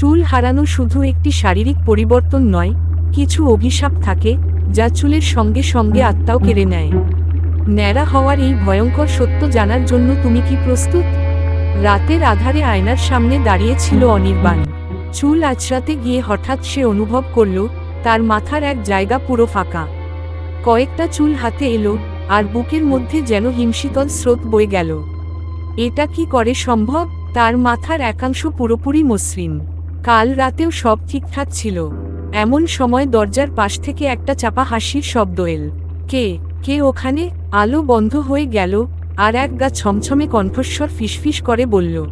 চুল হারানো শুধু একটি শারীরিক পরিবর্তন নয়, কিছু অভিশাপ থাকে, যা চুলের সঙ্গে সঙ্গে আত্মাও কেড়ে নেয়। ন্যাড়া হওয়ার এই ভয়ঙ্কর সত্য জানার জন্য তুমি কি প্রস্তুত? রাতের আধারে আয়নার সামনে দাঁড়িয়েছিল অনির্বাণ। চুল আছড়াতে গিয়ে হঠাৎ সে অনুভব করল, তার মাথার এক জায়গা পুরো ফাঁকা। কয়েকটা চুল হাতে এলো, আর বুকের মধ্যে যেন হিমশীতল স্রোত বয়ে গেল। এটা কি করে সম্ভব? তার মাথার একাংশ পুরোপুরি মসৃণ। কাল রাতেও সব ঠিকঠাক ছিল। এমন সময় দরজার পাশ থেকে একটা চাপা হাসির শব্দ এল। কে? কে ওখানে? আলো বন্ধ হয়ে গেল, আর এক গা ছমছমে কণ্ঠস্বর ফিসফিস করে বলল,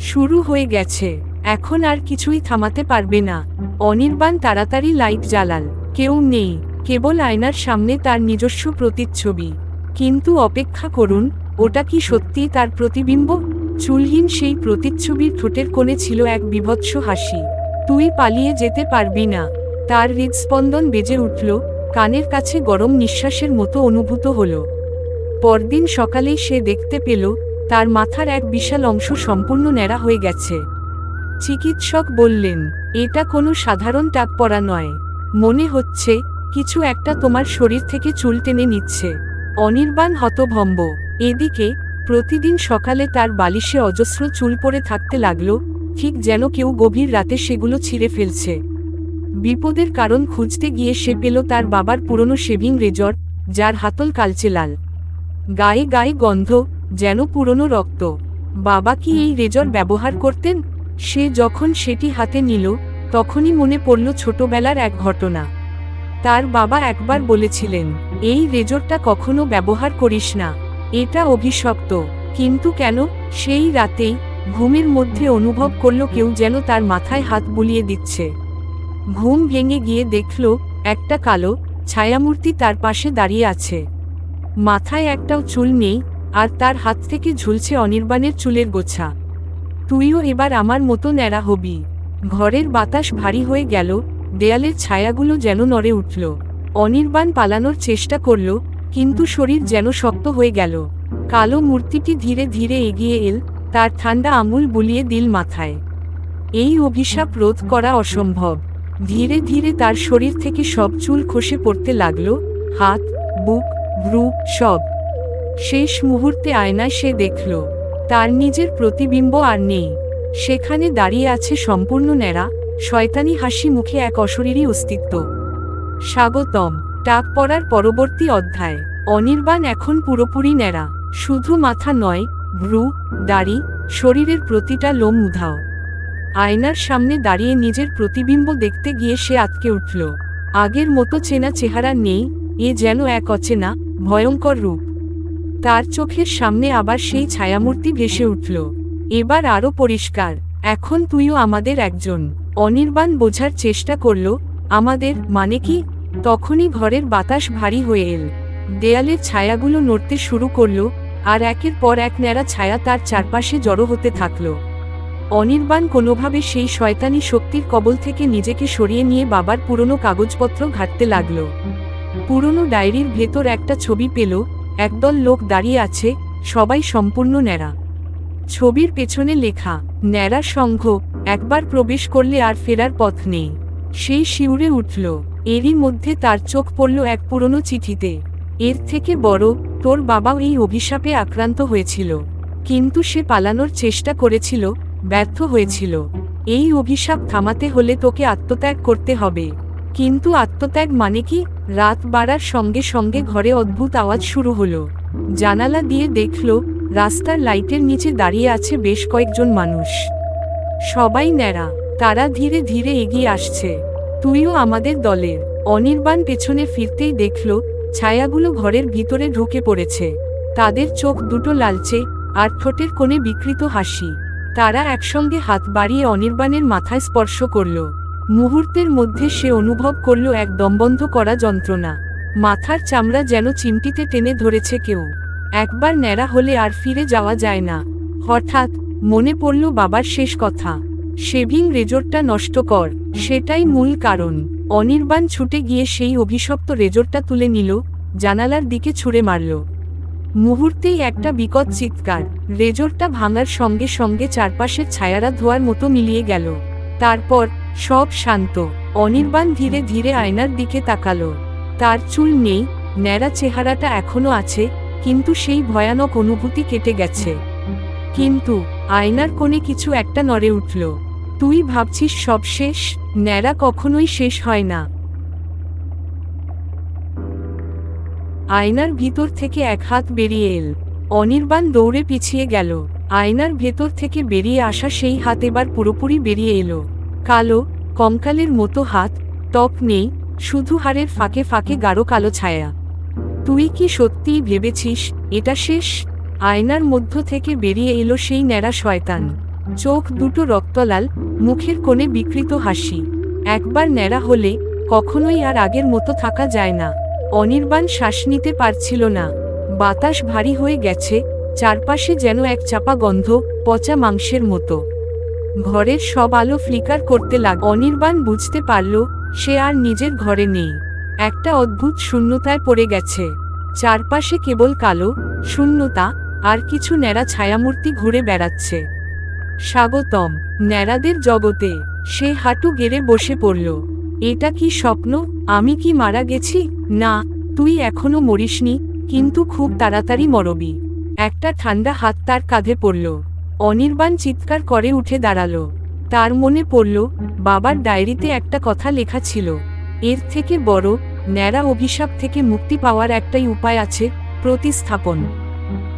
শুরু হয়ে গেছে। এখন আর কিছুই থামাতে পারবে না। অনির্বাণ তাড়াতাড়ি লাইট জ্বালাল। কেউ নেই। কেবল আয়নার সামনে তার নিজস্ব প্রতিচ্ছবি। কিন্তু অপেক্ষা করুন, ওটা কি সত্যি তার প্রতিবিম্ব? চুলহীন সেই প্রতিচ্ছবির ঠোঁটের কোণে ছিল এক বিভৎস হাসি। তুই পালিয়ে যেতে পারবি না। তার হৃদস্পন্দন বেজে উঠল, কানের কাছে গরম নিঃশ্বাসের মতো অনুভূত হল। পরদিন সকালেই সে দেখতে পেল, তার মাথার এক বিশাল অংশ সম্পূর্ণ ন্যাড়া হয়ে গেছে। চিকিৎসক বললেন, এটা কোনো সাধারণ টাক পড়া নয়। মনে হচ্ছে, কিছু একটা তোমার শরীর থেকে চুল টেনে নিচ্ছে। অনির্বাণ হতভম্ব। এদিকে প্রতিদিন সকালে তার বালিশে অজস্র চুল পড়ে থাকতে লাগল, ঠিক যেন কেউ গভীর রাতে সেগুলো ছিঁড়ে ফেলছে। বিপদের কারণ খুঁজতে গিয়ে সে পেল তার বাবার পুরনো শেভিং রেজর, যার হাতল কালচে লাল। গায়ে গায়ে গন্ধ, যেন পুরনো রক্ত। বাবা কি এই রেজর ব্যবহার করতেন? সে যখন সেটি হাতে নিল, তখনই মনে পড়ল ছোটবেলার এক ঘটনা। তার বাবা একবার বলেছিলেন, এই রেজরটা কখনো ব্যবহার করিস না। এটা অভিশপ্ত। কিন্তু কেন? সেই রাতেই ঘুমের মধ্যে অনুভব করল কেউ যেন তার মাথায় হাত বুলিয়ে দিচ্ছে। ঘুম ভেঙে গিয়ে দেখল একটা কালো ছায়ামূর্তি তার পাশে দাঁড়িয়ে আছে। মাথায় একটাও চুল নেই, আর তার হাত থেকে ঝুলছে অনির্বাণের চুলের গোছা। তুইও এবার আমার মতো ন্যাড়া হবি। ঘরের বাতাস ভারী হয়ে গেল, দেয়ালের ছায়াগুলো যেন নড়ে উঠল। অনির্বাণ পালানোর চেষ্টা করল কিন্তু শরীর যেন শক্ত হয়ে গেল। কালো মূর্তিটি ধীরে ধীরে এগিয়ে এল, তার ঠান্ডা আঙুল বুলিয়ে দিল মাথায়। এই অভিশাপ রোধ করা অসম্ভব। ধীরে ধীরে তার শরীর থেকে সব চুল খসে পড়তে লাগল, হাত, বুক, ভ্রু, সব। শেষ মুহূর্তে আয়নায় সে দেখল, তার নিজের প্রতিবিম্ব আর নেই। সেখানে দাঁড়িয়ে আছে সম্পূর্ণ ন্যাড়া, শয়তানি হাসি মুখে এক অশরীরী অস্তিত্ব। স্বাগতম। টাক পড়ার পরবর্তী অধ্যায়। অনির্বাণ এখন পুরোপুরি ন্যাড়া। শুধু মাথা নয়, ভ্রু, দাড়ি, শরীরের প্রতিটা লোম উধাও। আয়নার সামনে দাঁড়িয়ে নিজের প্রতিবিম্ব দেখতে গিয়ে সে আটকে উঠল। আগের মতো চেনা চেহারা নেই, এ যেন এক অচেনা, ভয়ঙ্কর রূপ। তার চোখের সামনে আবার সেই ছায়ামূর্তি ভেসে উঠল। এবার আরও পরিষ্কার, এখন তুইও আমাদের একজন। অনির্বাণ বোঝার চেষ্টা করল, আমাদের মানে কি? তখনই ঘরের বাতাস ভারী হয়ে এল। দেয়ালের ছায়াগুলো নড়তে শুরু করল, আর একের পর এক ন্যাড়া ছায়া তার চারপাশে জড়ো হতে থাকল। অনির্বাণ কোনোভাবে সেই শয়তানি শক্তির কবল থেকে নিজেকে সরিয়ে নিয়ে বাবার পুরনো কাগজপত্র ঘাটতে লাগল। পুরনো ডায়েরির ভেতর একটা ছবি পেল, একদল লোক দাঁড়িয়ে আছে, সবাই সম্পূর্ণ ন্যাড়া। ছবির পেছনে লেখা ন্যাড়া সংঘ, একবার প্রবেশ করলে আর ফেরার পথ নেই। সেই শিউরে উঠল। এরই মধ্যে তার চোখ পড়ল এক পুরনো চিঠিতে। এর থেকে বড়, তোর বাবাও এই অভিশাপে আক্রান্ত হয়েছিল। কিন্তু সে পালানোর চেষ্টা করেছিল, ব্যর্থ হয়েছিল। এই অভিশাপ থামাতে হলে তোকে আত্মত্যাগ করতে হবে। কিন্তু আত্মত্যাগ মানে কি? রাত বাড়ার সঙ্গে সঙ্গে ঘরে অদ্ভুত আওয়াজ শুরু হলো। জানালা দিয়ে দেখল, রাস্তার লাইটের নিচে দাঁড়িয়ে আছে বেশ কয়েকজন মানুষ। সবাই ন্যাড়া, তারা ধীরে ধীরে এগিয়ে আসছে। তুইও আমাদের দলের অনির্বাণ পেছনে ফিরতেই দেখল, ছায়াগুলো ঘরের ভিতরে ঢুকে পড়েছে। তাদের চোখ দুটো লালচে, আর ঠোঁটের কোণে বিকৃত হাসি। তারা একসঙ্গে হাত বাড়িয়ে অনির্বাণের মাথায় স্পর্শ করল। মুহূর্তের মধ্যে সে অনুভব করল এক দমবন্ধ করা যন্ত্রণা। মাথার চামড়া যেন চিমটিতে টেনে ধরেছে কেউ। একবার ন্যাড়া হলে আর ফিরে যাওয়া যায় না। হঠাৎ মনে পড়ল বাবার শেষ কথা। শেভিং রেজরটা নষ্ট কর, সেটাই মূল কারণ। অনির্বাণ ছুটে গিয়ে সেই অভিশপ্ত রেজরটা তুলে নিল, জানালার দিকে ছুঁড়ে মারল। মুহূর্তেই একটা বিকট চিৎকার রেজরটা ভাঙার সঙ্গে সঙ্গে চারপাশের ছায়ারা ধোয়ার মতো মিলিয়ে গেল। তারপর সব শান্ত, অনির্বাণ ধীরে ধীরে আয়নার দিকে তাকালো। তার চুল নেই, ন্যাড়া চেহারাটা এখনও আছে, কিন্তু সেই ভয়ানক অনুভূতি কেটে গেছে। কিন্তু আয়নার কোণে কিছু একটা নড়ে উঠল। তুই ভাবছিস সব শেষ? ন্যাড়া কখনোই শেষ হয় না। আয়নার ভিতর থেকে এক হাত বেরিয়ে এল। অনির্বাণ দৌড়ে পিছিয়ে গেল। আয়নার ভেতর থেকে বেরিয়ে আসা সেই হাত এবার পুরোপুরি বেরিয়ে এলো। কালো, কঙ্কালের মতো হাত ত্বক নেই, শুধু হাড়ের ফাঁকে ফাঁকে গাঢ় কালো ছায়া। তুই কি সত্যিই ভেবেছিস, এটা শেষ? আয়নার মধ্য থেকে বেরিয়ে এলো সেই ন্যাড়া শয়তান। চোখ দুটো রক্তলাল, মুখের কোণে বিকৃত হাসি। একবার ন্যাড়া হলে কখনোই আর আগের মতো থাকা যায় না। অনির্বাণ শ্বাস নিতে পারছিল না। বাতাস ভারী হয়ে গেছে, চারপাশে যেন এক চাপা গন্ধ, পচা মাংসের মতো। ঘরের সব আলো ফ্লিকার করতে লাগ, অনির্বাণ বুঝতে পারল, সে আর নিজের ঘরে নেই। একটা অদ্ভুত শূন্যতায় পড়ে গেছে। চারপাশে কেবল কালো, শূন্যতা, আর কিছু ন্যাড়া ছায়ামূর্তি ঘুরে বেড়াচ্ছে। স্বাগতম, ন্যাড়াদের জগতে। সে হাঁটু গেড়ে বসে পড়ল। এটা কি স্বপ্ন? আমি কি মারা গেছি? না, তুই এখনও মরিসনি, কিন্তু খুব তাড়াতাড়ি মরবি। একটা ঠান্ডা হাত তার কাঁধে পড়ল। অনির্বাণ চিৎকার করে উঠে দাঁড়াল। তার মনে পড়ল, বাবার ডায়েরিতে একটা কথা লেখা ছিল। এর থেকে বড়, ন্যাড়া অভিশাপ থেকে মুক্তি পাওয়ার একটাই উপায় আছে, প্রতিস্থাপন।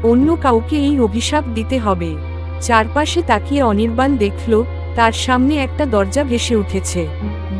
অন্য কাউকে এই অভিশাপ দিতে হবে। চারপাশে তাকিয়ে অনির্বাণ দেখল, তার সামনে একটা দরজা ভেসে উঠেছে।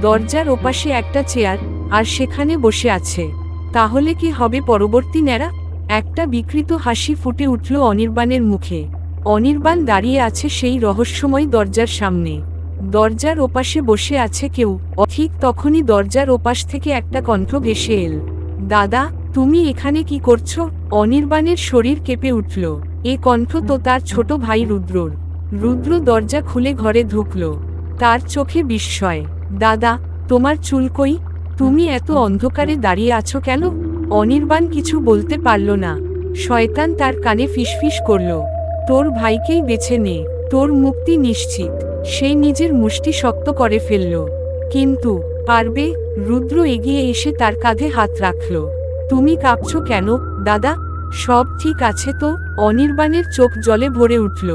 দরজার ওপাশে একটা চেয়ার, আর সেখানে বসে আছে। তাহলে কি হবে পরবর্তী ন্যাড়া? একটা বিকৃত হাসি ফুটে উঠল অনির্বাণের মুখে। অনির্বাণ দাঁড়িয়ে আছে সেই রহস্যময় দরজার সামনে। দরজার ওপাশে বসে আছে কেউ। ঠিক তখনই দরজার ওপাশ থেকে একটা কণ্ঠ ভেসে এল। দাদা, তুমি এখানে কি করছ? অনির্বাণের শরীর কেঁপে উঠল। এ কণ্ঠ তো তার ছোট ভাই রুদ্রর। রুদ্র দরজা খুলে ঘরে ঢুকল। তার চোখে বিস্ময়। দাদা, তোমার চুল কই? তুমি এত অন্ধকারে দাঁড়িয়ে আছো কেন? অনির্বাণ কিছু বলতে পারল না। শয়তান তার কানে ফিসফিস করল। তোর ভাইকেই বেছে নে। তোর মুক্তি নিশ্চিত। সে নিজের মুষ্টি শক্ত করে ফেলল। কিন্তু, পারবে? রুদ্র এগিয়ে এসে তার কাঁধে হাত রাখল। তুমি কাঁপছ কেন, দাদা? সব ঠিক আছে তো? অনির্বাণের চোখ জলে ভরে উঠল।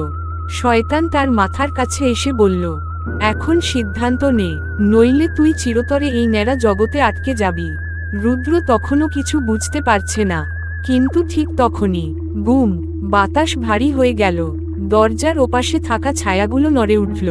শয়তান তার মাথার কাছে এসে বলল, এখন সিদ্ধান্ত নে, নইলে তুই চিরতরে এই ন্যাড়া জগতে আটকে যাবি। রুদ্র তখনও কিছু বুঝতে পারছে না, কিন্তু ঠিক তখনই, বুম, বাতাস ভারী হয়ে গেল। দরজার ওপাশে থাকা ছায়াগুলো নড়ে উঠল।